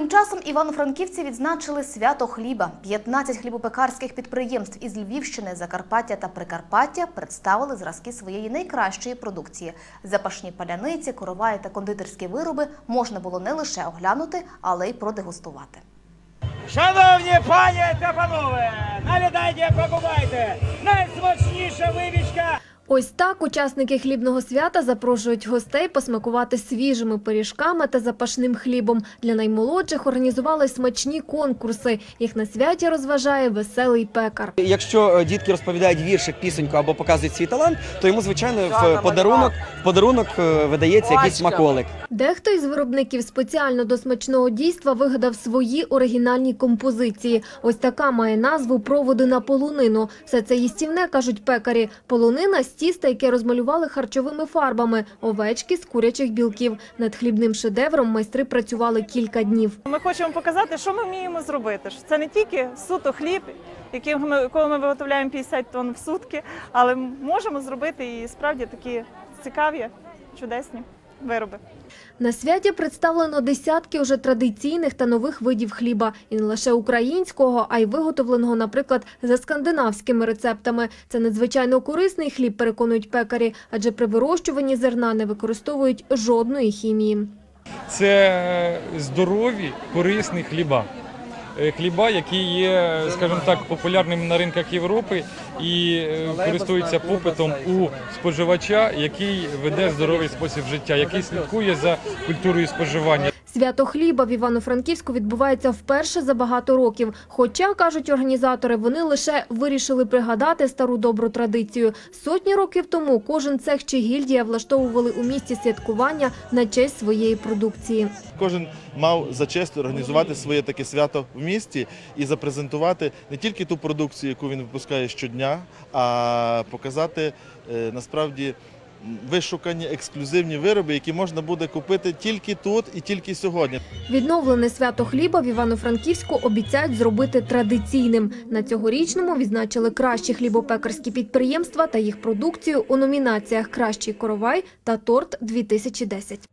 Тим часом івано-франківці відзначили свято хліба. 15 хлібопекарських підприємств із Львівщини, Закарпаття та Прикарпаття представили зразки своєї найкращої продукції. Запашні паляниці, короваї та кондитерські вироби можна було не лише оглянути, але й продегустувати. Шановні пані та панове, налітайте, пробувайте! Найсмачніша випічка! Ось так учасники хлібного свята запрошують гостей посмакувати свіжими пиріжками та запашним хлібом. Для наймолодших організували смачні конкурси. Їх на святі розважає веселий пекар. Якщо е, дітки розповідають віршик, пісеньку або показують свій талант, то йому звичайно в подарунок в подарунок е, видається якийсь смаколик. Дехто із виробників спеціально до смачного дійства вигадав свої оригінальні композиції. Ось така має назву проводи на полунину. Все це їстівне кажуть пекарі. Полунина з тіста, яке розмалювали харчовими фарбами, овечки з курячих білків. Над хлібним шедевром майстри працювали кілька днів. Ми хочемо показати, що ми вміємо зробити. Це не тільки суто хліб, яким ми, якого ми виготовляємо 50 тонн в сутки, але можемо зробити і справді такі цікаві, чудесні вироби. На святі представлено десятки уже традиційних та нових видів хліба. І не лише українського, а й виготовленого, наприклад, за скандинавськими рецептами. Це надзвичайно корисний хліб, переконують пекарі, адже при вирощуванні зерна не використовують жодної хімії. це здорові, корисні хліба. Е, Хліба, які є, скажімо так, популярними на ринках Європи і е, користуються попитом у споживача, який веде здоровий спосіб життя, який слідкує за культурою споживання. Свято хліба в Івано-Франківську відбувається вперше за багато років. Хоча, кажуть організатори, вони лише вирішили пригадати стару добру традицію. Сотні років тому кожен цех чи гільдія влаштовували у місті святкування на честь своєї продукції. Кожен мав за честь організувати своє таке свято в місті і запрезентувати не тільки ту продукцію, яку він випускає щодня, а показати е, насправді вишукані ексклюзивні вироби, які можна буде купити тільки тут і тільки сьогодні. Відновлене свято хліба в Івано-Франківську обіцяють зробити традиційним. На цьогорічному відзначили кращі хлібопекарські підприємства та їх продукцію у номінаціях Кращий коровай та торт 2010